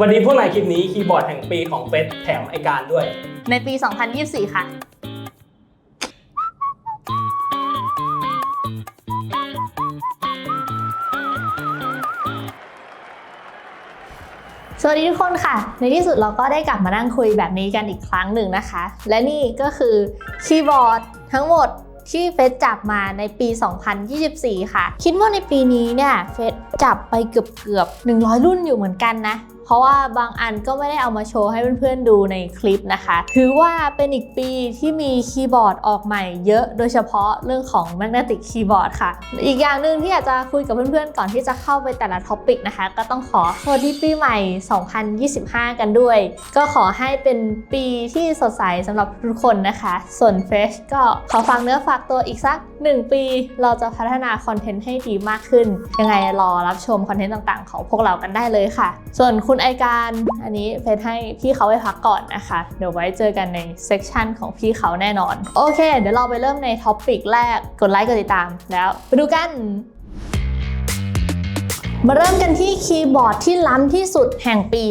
วันนี้พวกนายคลิปนี้คีย์บอร์ดแห่งปีของเฟสแถมไอการด้วย ในปี 2024 ค่ะ สวัสดีทุกคนค่ะ ในที่สุดเราก็ได้กลับมานั่งคุยแบบนี้กันอีกครั้งหนึ่งนะคะ และนี่ก็คือคีย์บอร์ดทั้งหมดที่เฟสจับมาในปี 2024 ค่ะ คิดว่าในปีนี้เนี่ย เฟสจับไปเกือบเกือบ 100 รุ่นอยู่เหมือนกันนะ เพราะว่าบางอันก็ไม่ได้เอามาโชว์ให้เพื่อนๆดูในคลิปนะคะ ถือว่าเป็นอีกปีที่มีคีย์บอร์ดออกใหม่เยอะ โดยเฉพาะเรื่องของ Magnetic Keyboard ค่ะ อีกอย่างหนึ่งที่อยากจะคุยกับเพื่อนๆ ก่อนที่จะเข้าไปแต่ละท็อปิกนะคะ ก็ต้องขอสวัสดีปีใหม่ 2025 กันด้วย ก็ขอให้เป็นปีที่สดใสสำหรับทุกคนนะคะ ส่วน Fresh ก็ขอฟังเนื้อฝากตัวอีกสัก 1 ปี เราจะพัฒนาคอนเทนต์ให้ดีมากขึ้น ยังไงรอรับชมคอนเทนต์ต่างๆ ของพวกเรากันได้เลยค่ะ ส่วนคุณไอการ อันนี้เฟซให้พี่เขาไปพักก่อนนะคะ เดี๋ยวไว้เจอกันในเซกชันของพี่เขาแน่นอน โอเค เดี๋ยวเราไปเริ่มในท็อปิกแรก กดไลค์กดติดตามแล้ว ไปดูกัน มาเริ่มกันที่คีย์บอร์ดที่ล้ำที่สุดแห่งปี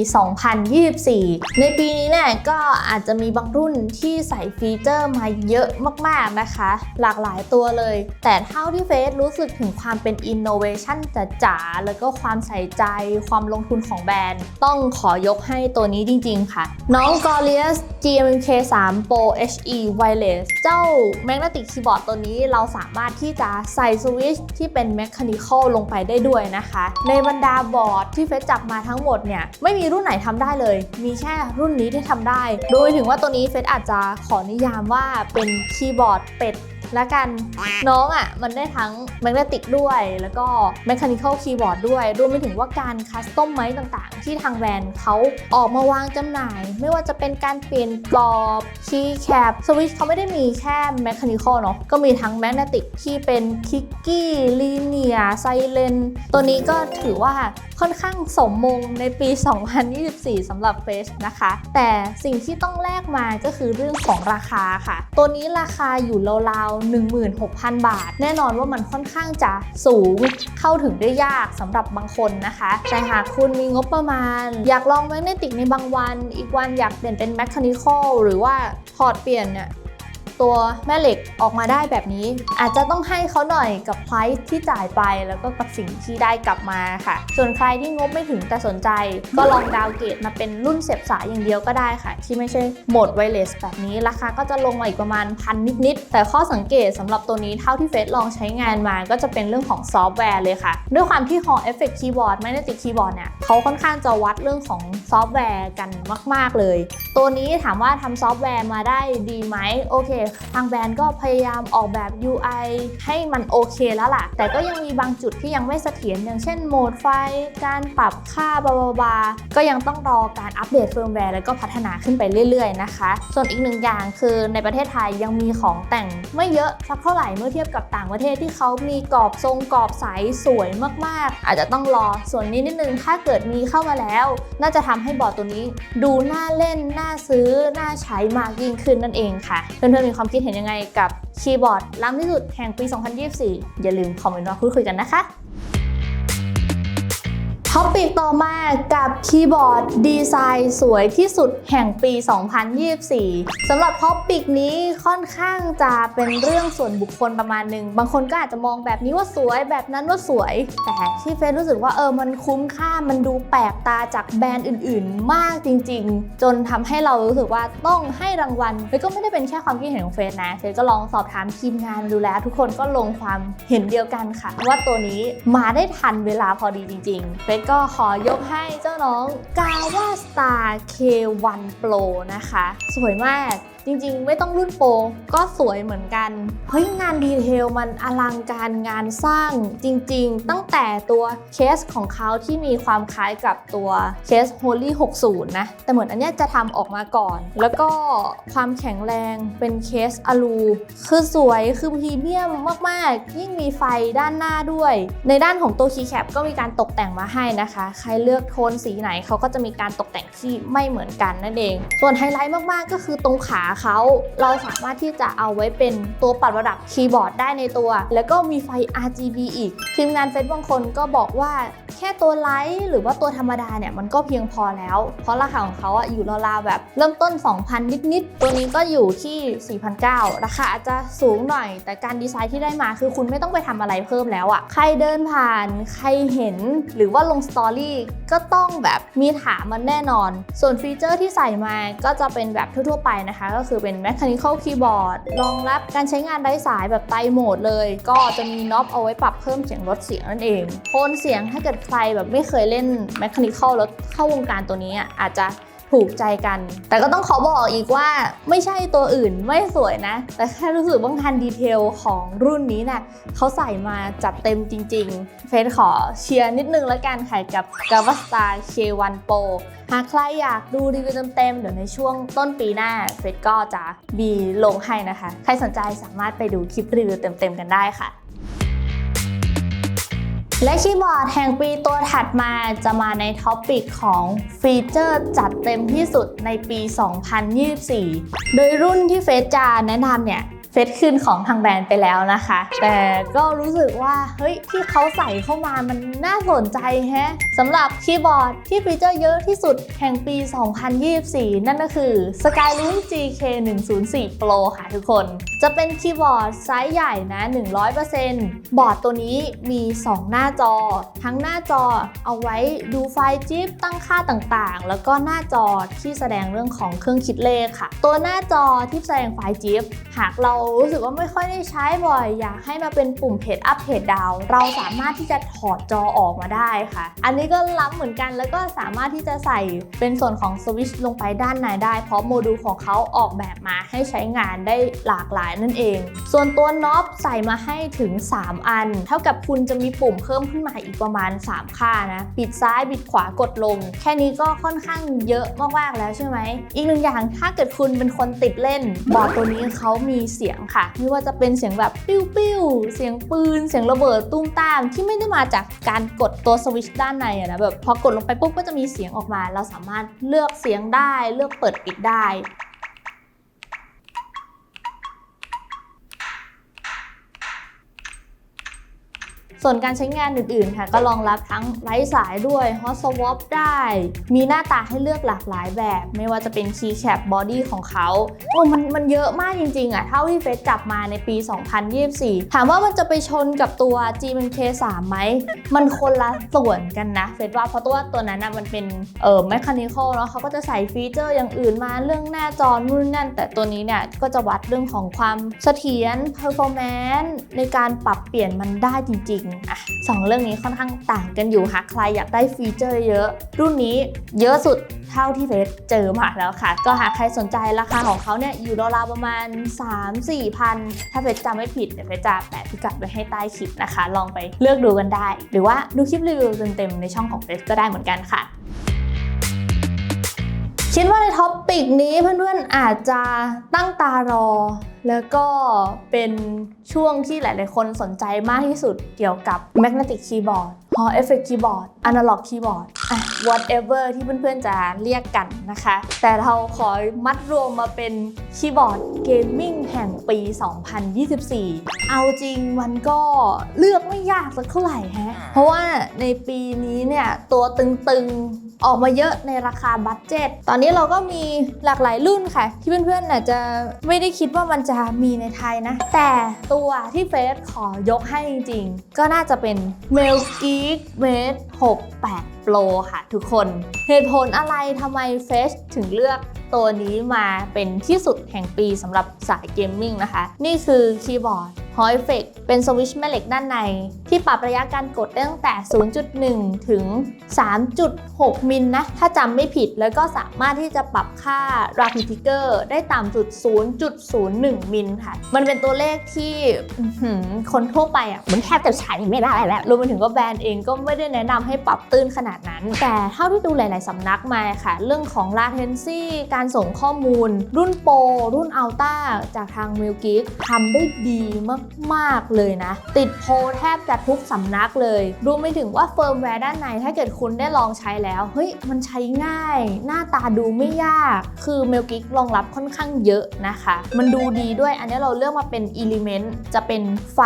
2024 ในปีนี้เนี่ยก็อาจจะมีบางรุ่นที่ใส่ฟีเจอร์มาเยอะมากๆนะคะ หลากหลายตัวเลย แต่เท่าที่เฟสรู้สึกถึงความเป็น innovation จ๋าๆ แล้วก็ความใส่ใจความลงทุนของแบรนด์ ต้องขอยกให้ตัวนี้จริงๆค่ะ น้อง g o r i u s GMK 3 Pro HE Wireless เจ้า Magnetic Keyboard ตัวนี้เราสามารถที่จะใส่สวิตช์ที่เป็น Mechanical ลงไปได้ด้วยนะคะในบรรดาบอร์ดที่เฟซจับมาทั้งหมดเนี่ยไม่มีรุ่นไหนทำได้เลย มีแค่รุ่นนี้ที่ทำได้ โดยถึงว่าตัวนี้เฟซอาจจะขอนิยามว่าเป็นคีย์บอร์ดเป็ด ละกันน้องอะ่ะมันได้ทั้งแมกเนติกด้วย แล้วก็ Mechanical Keyboard ด้วย รวมไปถึงว่าการคัสตอมไม้ต่างๆ ที่ทางแบรนด์เขาออกมาวางจำหน่าย ไม่ว่าจะเป็นการเปลี่ยนกรอบคีย์แคปสวิตช์เขาไม่ได้มีแค่ Mechanical เนาะก็มีทั้ง Magnetic ที่เป็น Kicky Linear Silent ตัวนี้ก็ถือว่าค่อนข้างสมมงในปี 2024สำหรับเฟสนะคะ แต่สิ่งที่ต้องแลกมาก็คือเรื่องของราคาค่ะ ตัวนี้ราคาอยู่ราว16,000 บาท แน่นอนว่ามันค่อนข้างจะสูงเข้าถึงได้ยากสำหรับบางคนนะคะ แต่หากคุณมีงบประมาณ อยากลองแมกเนติกในบางวัน อีกวันอยากเปลี่ยนเป็นแมคคานิคอลหรือว่าถอดเปลี่ยนเนี่ย ตัวแม่เหล็กออกมาได้แบบนี้ อาจจะต้องให้เขาหน่อยกับไพรซ์ที่จ่ายไปแล้วก็กับสิ่งที่ได้กลับมาค่ะ ส่วนใครที่งบไม่ถึงแต่สนใจ ก็ลองดาวเกรดมาเป็นรุ่นเสียบสายอย่างเดียวก็ได้ค่ะ ที่ไม่ใช่โหมดไวเลสแบบนี้ราคาก็จะลงมาอีกประมาณพันนิดๆแต่ข้อสังเกตสำหรับตัวนี้เท่าที่เฟซลองใช้งานมาก็จะเป็นเรื่องของซอฟต์แวร์เลยค่ะ ด้วยความที่ Hall Effect Keyboard Magnetic Keyboard เนี่ยเขาค่อนข้างจะวัดเรื่องของซอฟต์แวร์กันมาก ๆเลย ตัวนี้ถามว่าทำซอฟต์แวร์มาได้ดีไหมโอเคทางแบรนด์ก็พยายามออกแบบ UI ให้มันโอเคแล้วล่ะ แต่ก็ยังมีบางจุดที่ยังไม่เสถียรอย่างเช่นโหมดไฟ การปรับค่าบาบาบาก็ยังต้องรอการอัปเดตเฟิร์มแวร์แล้วก็พัฒนาขึ้นไปเรื่อยๆนะคะ ส่วนอีกหนึ่งอย่างคือในประเทศไทยยังมีของแต่งไม่เยอะสักเท่าไหร่เมื่อเทียบกับต่างประเทศที่เขามีกรอบทรงกรอบใสสวยมากๆ อาจจะต้องรอส่วนนี้นิดนึงถ้าเกิดมีเข้ามาแล้ว น่าจะทำให้บอร์ดตัวนี้ ดูน่าเล่นน่าซื้อน่าใช้มากยิ่งขึ้นนั่นเองค่ะเพื่อนๆมีความคิดเห็นยังไงกับคีย์บอร์ดล้ำที่สุดแห่งปี 2024 อย่าลืมคอมเมนต์มาพูดคุยกันนะคะ ท็อปิกต่อมากับคีย์บอร์ดดีไซน์สวยที่สุดแห่งปี 2024สำหรับท็อปิกนี้ค่อนข้างจะเป็นเรื่องส่วนบุคคลประมาณหนึ่ง บางคนก็อาจจะมองแบบนี้ว่าสวยแบบนั้นว่าสวย แต่ที่เฟซรู้สึกว่าเออมันคุ้มค่ามันดูแปลกตาจากแบรนด์อื่น ๆ มากจริง ๆ จนทำให้เรารู้สึกว่าต้องให้รางวัลแล้วก็ไม่ได้เป็นแค่ความคิดเห็นของเฟซนะเฟซก็ลองสอบถามทีมงานดูแล้วทุกคนก็ลงความเห็นเดียวกันค่ะว่าตัวนี้มาได้ทันเวลาพอดีจริงๆเฟซก็ขอยกให้เจ้าน้อง g a w a Star K1 Pro นะคะ สวยมาก จริงๆ ไม่ต้องรุ่นโปรก็สวยเหมือนกัน เฮ้ย งานดีเทลมันอลังการงานสร้างจริงๆ ตั้งแต่ตัวเคสของเขาที่มีความคล้ายกับตัวเคส Holy 60 นะ แต่เหมือนอันเนี้ยจะทำออกมาก่อน แล้วก็ความแข็งแรงเป็นเคสอลูคือสวยคือพรีเมียมมากๆ ยิ่งมีไฟด้านหน้าด้วย ในด้านของตัวคีย์แคปก็มีการตกแต่งมาให้นะคะ ใครเลือกโทนสีไหนเขาก็จะมีการตกแต่งที่ไม่เหมือนกันนั่นเอง ส่วนไฮไลท์มากๆก็คือตรงขาเขาเราสามารถที่จะเอาไว้เป็นตัวปรับระดับคีย์บอร์ดได้ในตัว แล้วก็มีไฟ RGB อีก ทีมงานเฟซบางคนก็บอกว่าแค่ตัวไลท์หรือว่าตัวธรรมดาเนี่ยมันก็เพียงพอแล้ว เพราะราคาของเขาอะอยู่ราวๆแบบเริ่มต้น 2,000 นิดๆ ตัวนี้ก็อยู่ที่ 4,900 ราคาอาจจะสูงหน่อย แต่การดีไซน์ที่ได้มาคือคุณไม่ต้องไปทำอะไรเพิ่มแล้วอะใครเดินผ่าน ใครเห็นหรือว่าลงสตอรี่ก็ต้องแบบมีถามมันแน่นอน ส่วนฟีเจอร์ที่ใส่มาก็จะเป็นแบบทั่วๆไปนะคะก็คือเป็น Mechanical Keyboard รองรับการใช้งานไร้สายแบบไตรโหมดเลย ก็จะมีน็อปเอาไว้ปรับเพิ่มเสียงลดเสียงนั่นเองโทนเสียงถ้าเกิดใครแบบไม่เคยเล่น Mechanical แล้วเข้าวงการตัวนี้อาจจะ ถูกใจกัน แต่ก็ต้องขอบอกอีกว่าไม่ใช่ตัวอื่นไม่สวยนะ แต่แค่รู้สึกว่างานดีเทลของรุ่นนี้น่ะเขาใส่มาจัดเต็มจริง ๆ เฟซขอเชียร์นิดนึงแล้วกันค่ะกับ g a v a s t a r K1 Pro หากใครอยากดูรีวิวเต็มๆ เดี๋ยวในช่วงต้นปีหน้าเฟซก็จะมีลงให้นะคะ ใครสนใจสามารถไปดูคลิปรีวิวเต็มๆ กันได้ค่ะ และคีย์บอร์ดแห่งปีตัวถัดมาจะมาในท็อปิกของฟีเจอร์จัดเต็มที่สุดในปี 2024 โดยรุ่นที่เฟซจาแนะนำเนี่ยเฟซคืนของทางแบรนด์ไปแล้วนะคะ แต่ก็รู้สึกว่าเฮ้ยที่เขาใส่เข้ามามันน่าสนใจแฮะ สำหรับคีย์บอร์ดที่ฟีเจอร์เยอะที่สุดแห่งปี 2024 นั่นก็คือ Skyloom GK104 Pro ค่ะทุกคน จะเป็นคีย์บอร์ดไซส์ใหญ่นะ 100%บอร์ดตัวนี้มี 2 หน้าจอ ทั้งหน้าจอเอาไว้ดูไฟล์จิ๊บตั้งค่าต่างๆ แล้วก็หน้าจอที่แสดงเรื่องของเครื่องคิดเลขค่ะ ตัวหน้าจอที่แสดงไฟล์จิ๊บหากเรารู้สึกว่าไม่ค่อยได้ใช้บ่อย อยากให้มาเป็นปุ่มเพจอัพเพจดาวเราสามารถที่จะถอดจอออกมาได้ค่ะ อันนี้ก็ล้ำเหมือนกัน แล้วก็สามารถที่จะใส่เป็นส่วนของสวิตช์ลงไปด้านในได้ เพราะโมดูลของเขาออกแบบมาให้ใช้งานได้หลากหลายนั่นเอง ส่วนตัวน็อปใส่มาให้ถึง 3 อัน เท่ากับคุณจะมีปุ่มเพิ่มขึ้นมาอีกประมาณ 3 ค่านะ บิดซ้ายบิดขวากดลง แค่นี้ก็ค่อนข้างเยอะมากๆแล้วใช่ไหม อีกหนึ่งอย่างถ้าเกิดคุณเป็นคนติดเล่น บอร์ดตัวนี้เขามีเสียงค่ะ ไม่ว่าจะเป็นเสียงแบบปิ้วปิ้วเสียงปืน เสียงระเบิดตุ้มตามที่ไม่ได้มาจากการกดตัวสวิตช์ด้านในอะนะแบบพอกดลงไปปุ๊บก็จะมีเสียงออกมา เราสามารถเลือกเสียงได้ เลือกเปิดปิดได้ ส่วนการใช้งานอื่นๆ ค่ะ ก็รองรับทั้งไร้สายด้วย Hot Swap ได้ มีหน้าตาให้เลือกหลากหลายแบบ ไม่ว่าจะเป็น Keycap Body ของเขาโอ้มันมันเยอะมากจริง ๆอะเท่าที่เฟซจับมาในปี 2024 ถามว่ามันจะไปชนกับตัว g m k 3ไหม มันคนละส่วนกันนะเฟซว่าเพราะตัวตัวนั้นนะมันเป็นเอ่อ mechanical เนาะเขาก็จะใส่ฟีเจอร์อย่างอื่นมาเรื่องหน้าจอนู่นนนั่น แต่ตัวนี้เนี่ยก็จะวัดเรื่องของความเสถียร performance ในการปรับเปลี่ยนมันได้จริง ๆอะสองเรื่องนี้ค่อนข้างต่างกันอยู่ค่ะ ใครอยากได้ฟีเจอร์เยอะ รุ่นนี้เยอะสุดเท่าที่เฟซเจอมาแล้วค่ะ ก็หากใครสนใจราคาของเขาเนี่ยอยู่ราวๆประมาณ 3-4พัน ถ้าเฟซจำไม่ผิดเดี๋ยวเฟซจะแปะพิกัดไว้ให้ใต้คลิปนะคะ ลองไปเลือกดูกันได้ หรือว่าดูคลิปรีวิวเต็มๆในช่องของเฟซก็ได้เหมือนกันค่ะ คิดว่าในท็อปปิกนี้เพื่อนๆอาจจะตั้งตารอ แล้วก็เป็นช่วงที่หลายๆ คนสนใจมากที่สุดเกี่ยวกับ Magnetic Keyboard Hall Effect Keyboard Analog Keyboard อะ whatever ที่เพื่อนๆจะเรียกกันนะคะ แต่เราขอมัดรวมมาเป็นคีย์บอร์ดเกมมิ่งแห่งปี 2024 เอาจริงมันก็เลือกไม่ยากสักเท่าไหร่ฮะ เพราะว่าในปีนี้เนี่ยตัวตึงๆ ออกมาเยอะในราคาบัตเจ็ต ตอนนี้เราก็มีหลากหลายรุ่นค่ะ ที่เพื่อนๆอาจจะไม่ได้คิดว่ามันจะมีในไทยนะ แต่ตัวที่เฟสขอยกให้จริงๆ ก็น่าจะเป็น m e l Geek Mate 68 Pro ค่ะทุกคน เหตุผลอะไรทำไมเฟสถึงเลือกตัวนี้มาเป็นที่สุดแห่งปีสำหรับสายเกมมิ่งนะคะ นี่คือคีย์บอร์ด h o i f e c เป็นสวิตช์แม่เหล็กด้านใน ที่ปรับระยะการกดได้ตั้งแต่ 0.1 ถึง 3.6 มิลนะ ถ้าจำไม่ผิดแล้วก็สามารถที่จะปรับค่า Rapid Trigger ได้ต่ำสุด 0.01 มิลค่ะ มันเป็นตัวเลขที่คนทั่วไปอะมันแทบจะใช้ไม่ได้แล้วรวมไปถึงก็แบรนด์เองก็ไม่ได้แนะนำให้ปรับตื้นขนาดนั้น แต่เท่าที่ดูหลาย ๆสำนักมาค่ะ เรื่องของ latency การส่งข้อมูล รุ่นโปรรุ่นอัลต้าจากทาง m i l g e e k ทำได้ดีมากๆเลยนะ ติดโพแทบจะทุกสำนักเลย รวมไปถึงว่าเฟิร์มแวร์ด้านในถ้าเกิดคุณได้ลองใช้แล้ว เฮ้ย มันใช้ง่าย หน้าตาดูไม่ยาก คือเมลกิกรองรับค่อนข้างเยอะนะคะ มันดูดีด้วยอันนี้เราเลือกมาเป็นอิเลเมนต์จะเป็นไฟ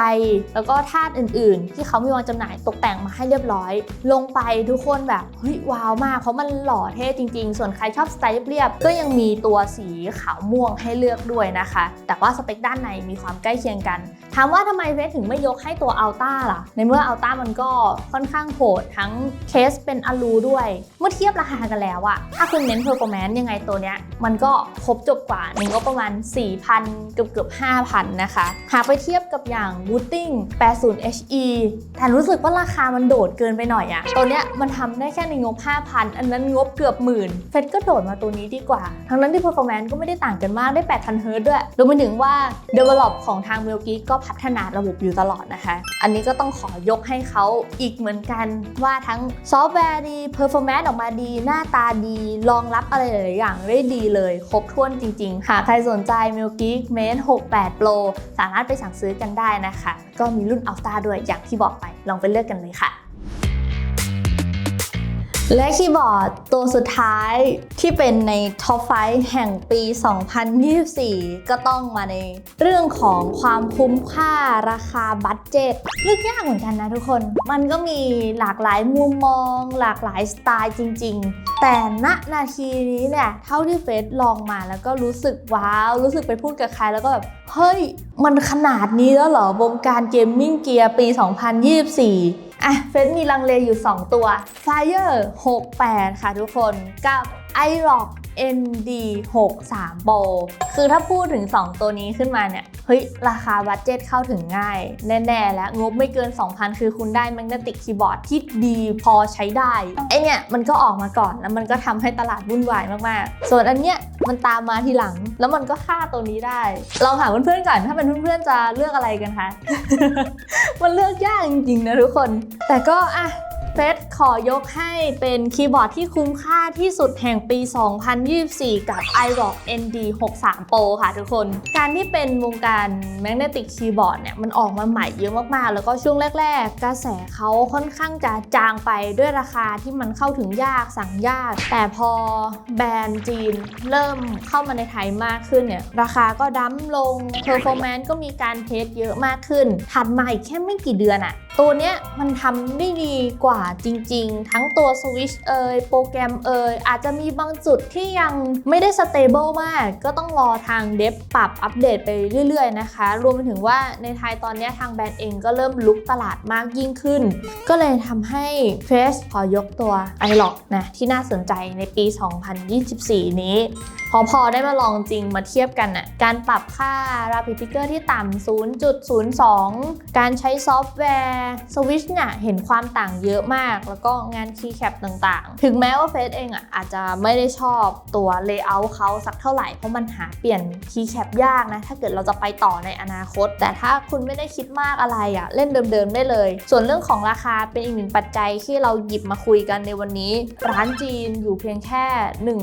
แล้วก็ธาตุอื่นๆ ที่เขามีวางจำหน่ายตกแต่งมาให้เรียบร้อย ลงไปทุกคนแบบเฮ้ยว้าวมาก เพราะมันหล่อเท่จริง ๆ ส่วนใครชอบสไตล์เรียบก็ยังมีตัวสีขาวม่วงให้เลือกด้วยนะคะ แต่ว่าสเปคด้านในมีความใกล้เคียงกันถามว่าทำไมเฟสถึงไม่ยกให้ตัวอัลต้าล่ะ ในเมื่ออัลต้ามันก็ค่อนข้างโหดทั้งเคสเป็นอลูด้วย เมื่อเทียบราคากันแล้วอะถ้าคุณเน้น performance ยังไงตัวเนี้ย มันก็ครบจบกว่าในงบประมาณ 4,000 เกือบเกือบ5,000 นะคะ หากไปเทียบกับอย่าง Wooting 80 HE แต่รู้สึกว่าราคามันโดดเกินไปหน่อยอะตัวเนี้ยมันทำได้แค่ในงบ 5,000 อันนั้นงบเกือบหมื่นเฟดก็โดดมาตัวนี้ดีกว่า ทั้งนั้นที่ performance ก็ไม่ได้ต่างกันมากได้8,000 Hz ด้วยรวมไปถึงว่า develop ของทาง m i l k i ก็พัฒนาระบบอยู่ตลอดนะคะ อันนี้ก็ต้องขอยกให้เขาอีกเหมือนกันว่าทั้งซอฟต์แวร์ดีเพอร์ฟอร์แมนซ์ออกมาดี หน้าตาดีรองรับอะไรหลายอย่างได้ดีเลย ครบถ้วนจริง ๆ หากใครสนใจ m i l k i Mate 68 Pro สามารถไปสั่งซื้อกันได้นะคะ ก็มีรุ่นอัลตาด้วยอย่างที่บอกไปลองไปเลือกกันเลยค่ะ และคีย์บอร์ดตัวสุดท้ายที่เป็นในท็อปไฟแห่งปี 2024 ก็ต้องมาในเรื่องของความคุ้มค่าราคาบัตเจ็ตเลือกยากเหมือนกันนะทุกคน มันก็มีหลากหลายมุมมอง หลากหลายสไตล์จริง ๆ แต่ณนาทีนี้เนี่ยเท่าที่เฟสลองมาแล้วก็รู้สึกว้าว รู้สึกไปพูดกับใครแล้วก็แบบ เฮ้ย มันขนาดนี้แล้วเหรอวงการเกมมิ่งเกียร์ปี 2024 อะเฟซมีลังเลอยู่ 2 ตัว Fire 68 ค่ะทุกคนกับ i r o c ND63 Pro คือถ้าพูดถึง 2 ตัวนี้ขึ้นมาเนี่ย เฮ้ย ราคาบัตเจ็ตเข้าถึงง่าย แน่ๆ แล้วงบไม่เกิน 2,000 คือคุณได้ Magnetic Keyboard ที่ดีพอใช้ได้ ไอเนี่ยมันก็ออกมาก่อนแล้วมันก็ทำให้ตลาดวุ่นวายมากๆ ส่วนอันเนี้ยมันตามมาทีหลัง แล้วมันก็ฆ่าตัวนี้ได้ ลองถามเพื่อนๆก่อน ถ้าเป็นเพื่อนๆจะเลือกอะไรกันคะ มันเลือกยากจริงๆนะทุกคน แต่ก็อะ เฟสขอยกให้เป็นคีย์บอร์ดที่คุ้มค่าที่สุดแห่งปี 2024 กับ iRock ND 63 Pro ค่ะทุกคน การที่เป็นวงการ Magnetic Keyboard เนี่ย มันออกมาใหม่เยอะมาก ๆ แล้วก็ช่วงแรก ๆ กระแสเขาค่อนข้างจะจางไปด้วยราคาที่มันเข้าถึงยากสั่งยาก แต่พอแบรนด์จีนเริ่มเข้ามาในไทยมากขึ้นเนี่ย ราคาก็ดั้มลง Performance ก็มีการเทสเยอะมากขึ้น ถัดมาอีกแค่ไม่กี่เดือนอะ ตัวเนี้ยมันทำได้ดีกว่าจริง ๆ ทั้งตัว Switch เอยโปรแกรมเอยอาจจะมีบางจุดที่ยังไม่ได้ stable มาก ก็ต้องรอทางเดฟปรับอัปเดตไปเรื่อย ๆ นะคะ รวมไปถึงว่าในไทยตอนนี้ทางแบรนด์เองก็เริ่มลุกตลาดมากยิ่งขึ้น ก็เลยทำให้เฟสขอยกตัว i l o c นะที่น่าสนใจในปี 2024 นี้ พอพอได้มาลองจริงมาเทียบกันน่ะการปรับค่า Rapid Trigger ที่ต่ำ0.02 การใช้ซอฟต์แวร์ Switch เนี่ยเห็นความต่างเยอะมาก แล้วก็งาน Keycap ต่างๆ ถึงแม้ว่าเฟสเองอะอาจจะไม่ได้ชอบตัว Layout เขาสักเท่าไหร่ เพราะมันหาเปลี่ยน Keycap ยากนะ ถ้าเกิดเราจะไปต่อในอนาคต แต่ถ้าคุณไม่ได้คิดมากอะไรอะเล่นเดิมๆได้เลย ส่วนเรื่องของราคาเป็นอีกหนึ่งปัจจัยที่เราหยิบมาคุยกันในวันนี้ ร้านจีนอยู่เพียงแค่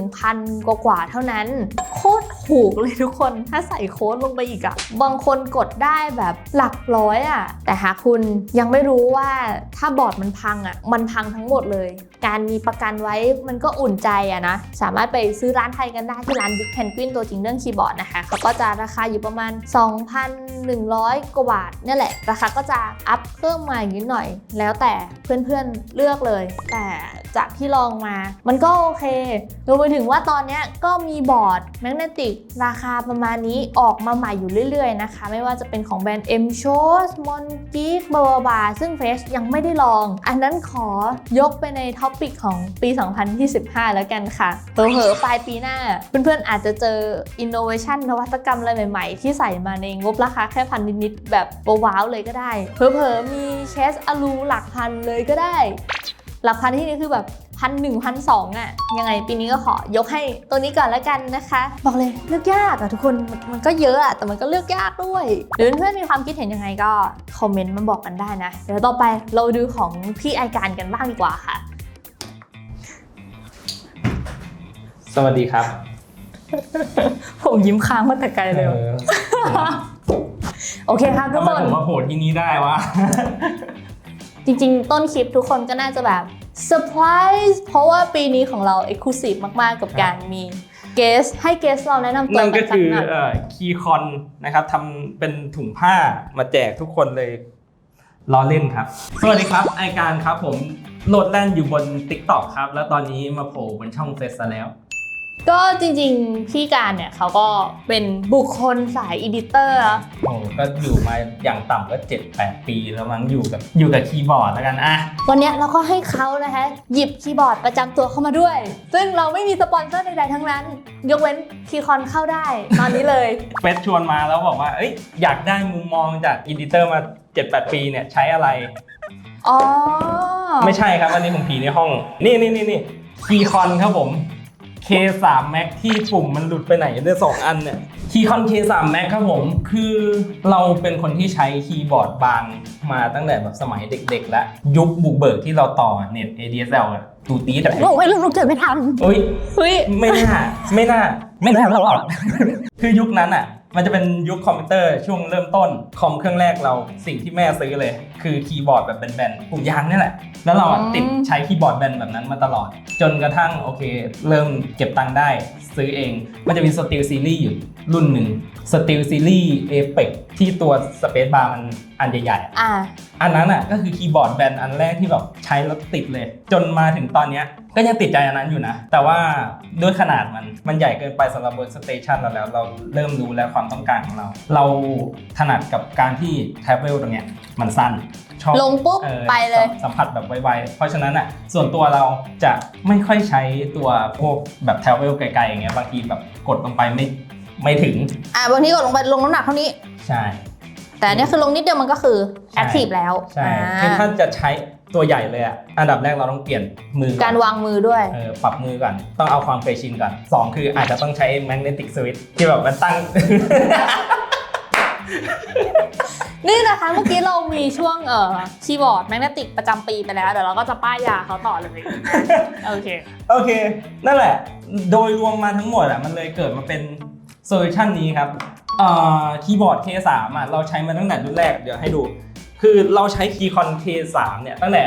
1,000 กว่าๆเท่านั้น โคตรถูกเลยทุกคนถ้าใส่โค้ดลงไปอีกอะบางคนกดได้แบบหลักร้อยอะแต่หากคุณยังไม่ไม่รู้ว่าถ้าบอร์ดมันพังอะมันพังทั้งหมดเลย การมีประกันไว้มันก็อุ่นใจอะนะ สามารถไปซื้อร้านไทยกันได้ที่ร้าน Big Penguin ตัวจริงเรื่องคีย์บอร์ดนะคะเขาก็จะราคาอยู่ประมาณ 2,100 กว่าบาทเนี่ยแหละ ราคาก็จะอัพเพิ่มมาอย่างนิดหน่อย แล้วแต่เพื่อนๆเลือกเลย แต่ จากที่ลองมา มันก็โอเครวมไปถึงว่าตอนนี้ก็มีบอร์ดแมกเนติกราคาประมาณนี้ออกมาใหม่อยู่เรื่อยๆนะคะ ไม่ว่าจะเป็นของแบรนด์ M s h o s m o n g e e k b a b a ซึ่งเฟสยังไม่ได้ลอง อันนั้นขอยกไปในท็อปิกของปี 2025 แล้วกันค่ะเผลอๆปลายปีหน้า เพื่อนๆอาจจะเจออินโนเวชันนวัตกรรมอะไรใหม่ๆ ที่ใส่มาในงบราคาแค่พันนิดๆแบบว้าวเลยก็ได้ เผลอๆมีเคสอลูหลักพันเลยก็ได้ หลักพันที่นี่คือแบบพันหนึ่งพันสองอะยังไงปีนี้ก็ขอยกให้ตัวนี้ก่อนแล้วกันนะคะ บอกเลยเลือกยากอะทุกคนมันมันก็เยอะอะแต่มันก็เลือกยากด้วยหรือเพื่อนๆมีความคิดเห็นยังไงก็คอมเมนต์มาบอกกันได้นะ เดี๋ยวต่อไปเราดูของพี่ไอการกันบ้างดีกว่าค่ะ สวัสดีครับ ผมยิ้มค้างมาแต่ไกลเลยเออโอเคครับทุทำกไมคนผมมาโผล่ที่นี้ได้วะ จริงๆ ต้นคลิปทุกคนก็น่าจะแบบเซอร์ไพรส์เพราะว่าปีนี้ของเราเอกลูซีฟมากๆ กับการมีเกสให้เกสเราแนะนำตัวนั่นกัก็นสักคือหน่อยเอ่อคีคอนนะครับทำเป็นถุงผ้ามาแจกทุกคนเลยล้อเล่นครับ สวัสดีครับไอการครับผมโหลดแล่นอยู่บน TikTok ครับ แล้วตอนนี้มาโผล่บนช่องเฟซซะแล้ว ก็จริงๆ พี่การเนี่ยเขาก็เป็นบุคคลสายอีดิเตอร์ โอ้ก็อยู่มาอย่างต่ำก็ 7-8 ปีแล้วมั้งอยู่กับอยู่กับคีย์บอร์ดแล้วกันอะวันเนี้ยเราก็ให้เขานะคะ หยิบคีย์บอร์ดประจำตัวเข้ามาด้วย ซึ่งเราไม่มีสปอนเซอร์ใดๆทั้งนั้น ยกเว้นคีคอนเข้าได้ ตอนนี้เลย เฟซชวนมาแล้วบอกว่า เอ้ยอยากได้มุมมองจากอีดิเตอร์มา 7-8 ปีเนี่ยใช้อะไร อ๋อ ไม่ใช่ครับอันนี้ผมผีในห้อง นี่นี่นี่นี่คีคอนครับผม K3 Max ที่ปุ่มมันหลุดไปไหนได้สองอันเนี่ยคีคอน K3 Max ครับผมคือเราเป็นคนที่ใช้คีย์บอร์ดบางมาตั้งแต่แบบสมัยเด็กๆ แล้ว ยุคบุกเบิกที่เราต่อเน็ต ADSL อะตูตีแต่โอ้ยลูกเกิดไม่ทันเอ้ยเฮ้ยไม่น่า ไม่น่า ไม่น่าหรอกคือยุคนั้นอะ มันจะเป็นยุคคอมพิวเตอร์ช่วงเริ่มต้นคอมเครื่องแรกเราสิ่งที่แม่ซื้อเลย คือคีย์บอร์ดแบบแบนๆปุ่มยางนี่แหละ แล้วเราอะอืมติดใช้คีย์บอร์ดแบนแบบนั้นมาตลอด จนกระทั่งโอเค เริ่มเก็บตังค์ได้ซื้อเอง มันจะมีสตีลซีรีส์อยู่รุ่นหนึ่งสตีลซีรีส์เอเปกที่ตัวสเปซบาร์มัน อันใหญ่ๆอะอ่า อันนั้นอะก็คือคีย์บอร์ดแบนอันแรกที่แบบใช้แล้วติดเลย จนมาถึงตอนเนี้ยก็ยังติดใจอันนั้นอยู่นะ แต่ว่าด้วยขนาดมันมันใหญ่เกินไปสำหรับเวิร์กสเตชันเราแล้ว เราเริ่มรู้แล้วความต้องการของเรา เราถนัดกับการที่แท็บเวลตรงเนี้ยมันสั้นชอบลงปุ๊บออไปเลย สัมสัมผัสแบบไวๆ เพราะฉะนั้นอะส่วนตัวเราจะไม่ค่อยใช้ตัวพวกแบบแท็บเวลไกลๆอย่างเงี้ยบางทีแบบกดลงไปไม่ไม่ถึง อ่าบางทีกดลงไปลงน้ำหนักเท่านี้ ใช่ แต่อันเนี้ยคือลงนิดเดียวมันก็คือใช่แอคทีฟแล้วใช่อ่าคือถ้าจะใช้ตัวใหญ่เลยอะ อันดับแรกเราต้องเปลี่ยนมือก่อนการวางมือด้วย เออ ปรับมือก่อน ต้องเอาความเคยชินก่อนสองคืออาจจะต้องใช้แมกเนติกสวิตที่แบบมันตั้ง นี่นะคะเมื่อกี้เรามีช่วงเอ่อคีย์บอร์ดแมกเนติกประจำปีไปแล้ว เดี๋ยวเราก็จะป้ายยาเขาต่อเลย โอเค โอเค นั่นแหละ โดยรวมมาทั้งหมดอะ มันเลยเกิดมาเป็นโซลูชันนี้ครับเอ่อ คีย์บอร์ด K3 อะเราใช้มาตั้งแต่รุ่นแรกเดี๋ยวให้ดู คือเราใช้คีย์คอน K3 เนี่ยตั้งแต่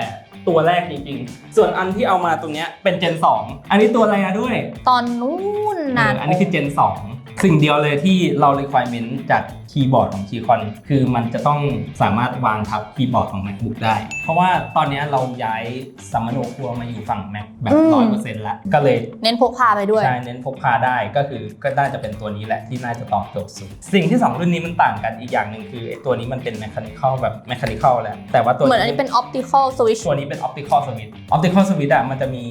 ตัวแรกจริงๆ ส่วนอันที่เอามาตรงเนี้ยเป็น Gen 2 อันนี้ตัวอะไรอะด้วย ตอนนู้นนานเอออันนี้คือ Gen 2 สิ่งเดียวเลยที่เรา requirement จาก คีย์บอร์ดของ k ีคอนคือมันจะต้องสามารถวางทับคีย์บอร์ดของ MacBook ได้ เพราะว่าตอนนี้เราย้ายสัมมโนครัวมาอยู่ฝั่ง Mac แบบร้อยเปอร์เซ็นต์แล้วก็เลยเน้นพกพาไปด้วย ใช่ เน้นพกพาได้ก็คือก็น่าจะเป็นตัวนี้แหละที่น่าจะตอบโจทย์สุด สิ่งที่ 2 รุ่นนี้มันต่างกันอีกอย่างหนึ่งคือไอ้ตัวนี้มันเป็น mechanical แบบ mechanical แหละแต่ว่าตัวเหมือนอันนี้เป็น optical switch ตัวนี้เป็น optical switch optical switch อะมันจะมี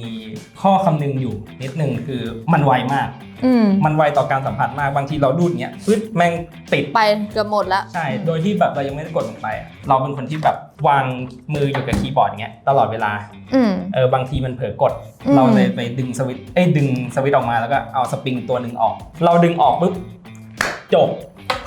ข้อคำนึงอยู่นิดนึงคือมันไวมากอืมมันไวต่อการสัมผัสมากบางทีเราดูดเนี้ยปึ๊ดแม่งติดไปเกือบหมดแล้วใช่ โดยที่แบบเรายังไม่ได้กดลงไปอะเราเป็นคนที่แบบวางมืออยู่กับคีย์บอร์ดอย่างเงี้ยตลอดเวลา อืม เออบางทีมันเผลอกด อืม เราเลยไปดึงสวิตช์เอ้ยดึงสวิตช์ออกมาแล้วก็เอาสปริงตัวหนึ่งออก เราดึงออกปุ๊บจบ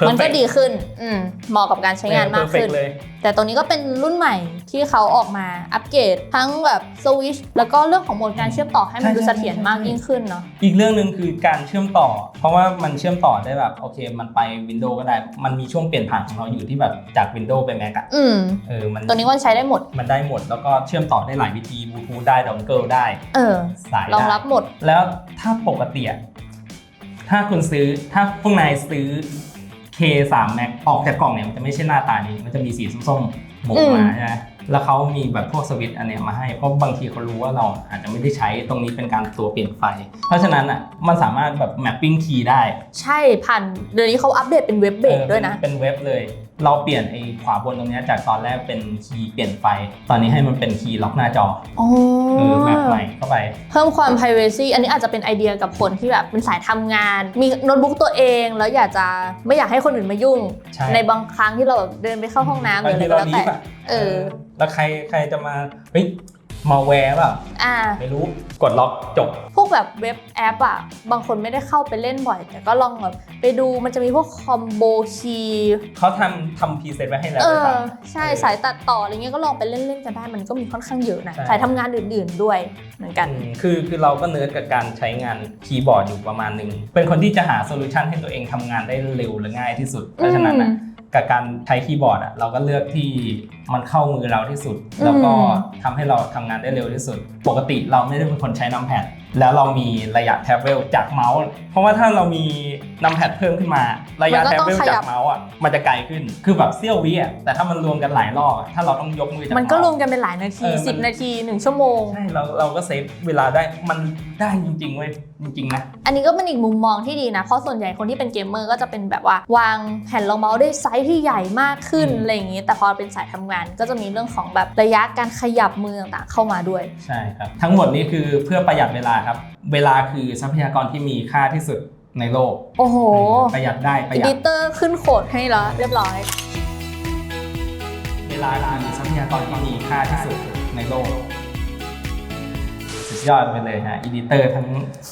มันก็ดีขึ้นอืมเหมาะกับการใช้งานมากขึ้นเลยแต่ตัวนี้ก็เป็นรุ่นใหม่ที่เขาออกมาอัปเกรดทั้งแบบสวิชแล้วก็เรื่องของโหมดการเชื่อมต่อให้มันดูเสถียรมากยิ่งขึ้นเนาะอีกเรื่องหนึ่งคือการเชื่อมต่อ เพราะว่ามันเชื่อมต่อได้แบบโอเค มันไป Windows ก็ได้ มันมีช่วงเปลี่ยนผ่านของเราอยู่ที่แบบจาก Windows ไป Mac อะอืมเออมันตัวนี้ก็ใช้ได้หมด มันได้หมดแล้วก็เชื่อมต่อได้หลายวิธีบลูทูธได้ดองเกิลได้ เออสายรองได้รับหมด แล้วถ้าปกติอะถ้าคุณซื้อถ้าพวกนายซื้อ K3 Max ออกจากกล่องเนี่ยมันจะไม่ใช่หน้าตานี้ มันจะมีสีส้มๆโบกอืมามใช่ไหมแล้วเขามีแบบพวกสวิตช์อันเนี้ยมาให้ เพราะบางทีเขารู้ว่าเราอาจจะไม่ได้ใช้ตรงนี้เป็นการตัวเปลี่ยนไฟ เพราะฉะนั้นอะมันสามารถแบบ mapping key ได้ ใช่ผ่านเดี๋ยวนี้เขาอัปเดตเป็นเว็บเบรกออด้วยนะ เป็นเป็นเว็บเลย เราเปลี่ยนไอ้ขวาบนตรงเนี้ยจากตอนแรกเป็นคีย์เปลี่ยนไฟ ตอนนี้ให้มันเป็นคีย์ล็อกหน้าจออ๋อ เออแมปใหม่เข้าไป เพิ่มความ privacy อันนี้อาจจะเป็นไอเดียกับคนที่แบบเป็นสายทำงาน มีโน้ตบุ๊กตัวเอง แล้วอยากจะไม่อยากให้คนอื่นมายุ่ง ใช่ในบางครั้งที่เราแบบเดินไปเข้าห้องน้ำหรืออะไรก็แล้วแต่บางทีเรารีบอะเออ แล้วใครใครจะมาเฮ้ย มาแวร์เปล่าอ่า ไม่รู้กดล็อกจบ พวกแบบเว็บแอปอะ บางคนไม่ได้เข้าไปเล่นบ่อย แต่ก็ลองแบบไปดูมันจะมีพวกคอมโบคีย์เขาทำทำพรีเซตไว้ให้แล้วเอด้วยอ ซ้ำ ใช่เออสายตัดต่ออะไรเงี้ยก็ลองไปเล่นๆกันได้มันก็มีค่อนข้างเยอะนะใช่ สายทำงานอื่นๆด้วยเหมือนกัน อืมคือคือเราก็เนิร์ดกับการใช้งานคีย์บอร์ดอยู่ประมาณหนึ่ง เป็นคนที่จะหาโซลูชันให้ตัวเองทำงานได้เร็วและง่ายที่สุด เพราะฉะนั้นนะ กับการใช้คีย์บอร์ดอะเราก็เลือกที่มันเข้ามือเราที่สุด แล้วก็ทำให้เราทำงานได้เร็วที่สุด ปกติเราไม่ได้เป็นคนใช้นัมแพด แล้วเรามีระยะแท็บเวลจากเมาส์ เพราะว่าถ้าเรามีนัมแพดเพิ่มขึ้นมา ระยะ มันก็แท็บต้องเวลขยัจาบกเมาส์อะมันจะไกลขึ้นคือแบบเสี้ยววิอะแต่ถ้ามันรวมกันหลายรอบอะถ้าเราต้องยกมือจากมันก็รเาวมส์ กันเป็นหลายนาที เออมัน 10 นาที 1 ชั่วโมง ใช่เราเราก็เซฟเวลาได้มันได้จริงๆเว้ยจริงๆนะ อันนี้ก็เป็นอีกมุมมองที่ดีนะ เพราะส่วนใหญ่คนที่เป็นเกมเมอร์ก็จะเป็นแบบว่า วางแผ่นรองเมาส์ได้ไซส์ที่ใหญ่มากขึ้นอืม อะไรอย่างนี้ แต่พอเป็นสายทำงานก็จะมีเรื่องของแบบระยะการขยับมือต่างๆเข้ามาด้วย ใช่ครับ ทั้งหมดนี้คือเพื่อประหยัดเวลาครับ เวลาคือทรัพยากรที่มีค่าที่สุดในโลก โอ้โห ประหยัดได้ประอีหยัดิดเตอร์ขึ้นโคดให้แล้วเรียบร้อย เวลาคือทรัพยากรที่มีค่าที่สุดในโลกสุด ยอดไปเลยฮะอีดิเตอร์ทั้ง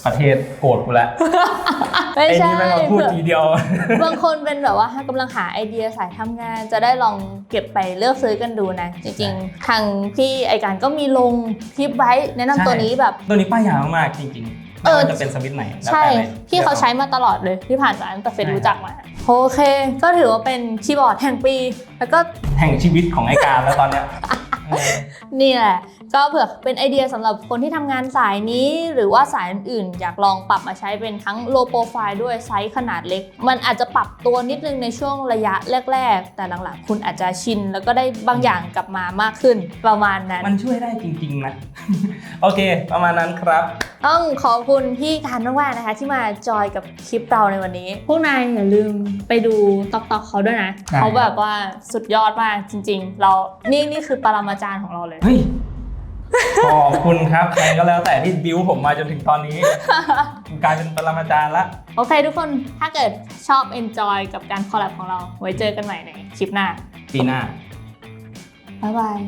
ประเทศโกรธกูแล้วไม่ไอ้ใช่นี่แม่งมาพูดเผื่อทีเดียว บางคนเป็นแบบว่ากำลังหาไอเดียสายทำงาน จะได้ลองเก็บไปเลือกซื้อกันดูนะ จริง ๆ ทางพี่ไอการก็มีลงคลิปไว้แนะนำตัวนี้แบบ ตัวนี้ป้ายยาวมากๆจริงๆเอไม่อว่าจะเป็นสวิตช์ไหนแล้วใช่แต่ลยพี่เขาใช้มาตลอดเลยที่ผ่านมาตั้งแต่เฟซใช่รู้จักมา โอเค ก็ถือว่าเป็นคีย์บอร์ดแห่งปี แล้วก็แห่งชีวิตของไอการแล้วตอนเนี้ยเออนี่แหละ ก็เผื่อเป็นไอเดียสำหรับคนที่ทำงานสายนี้ หรือว่าสายอื่นๆอยากลองปรับมาใช้เป็นทั้ง low profile ด้วยไซส์ขนาดเล็ก มันอาจจะปรับตัวนิดนึงในช่วงระยะแรก ๆ แต่หลังๆ คุณอาจจะชิน แล้วก็ได้บางอย่างกลับมามากขึ้นประมาณนั้น มันช่วยได้จริง ๆ นะ โอเค ประมาณนั้นครับ ต้องขอบคุณพี่การมากๆนะคะ ที่มาจอยกับคลิปเราในวันนี้ พวกนายอย่าลืมไปดูตอกตอกเขาด้วยนะได้เขาแบบว่าสุดยอดมากจริง ๆ เรานี่นี่คือปรมาจารย์ของเราเลย เฮ้ย ขอบคุณครับใครก็แล้วแต่ที่บิวผมมาจนถึงตอนนี้ กลายเป็นปรมาจารย์ละ โอเคทุกคนถ้าเกิดชอบ enjoy กับการคอลแลบของเรา ไว้เจอกันใหม่ในคลิปหน้า ปีหน้า บ๊ายบาย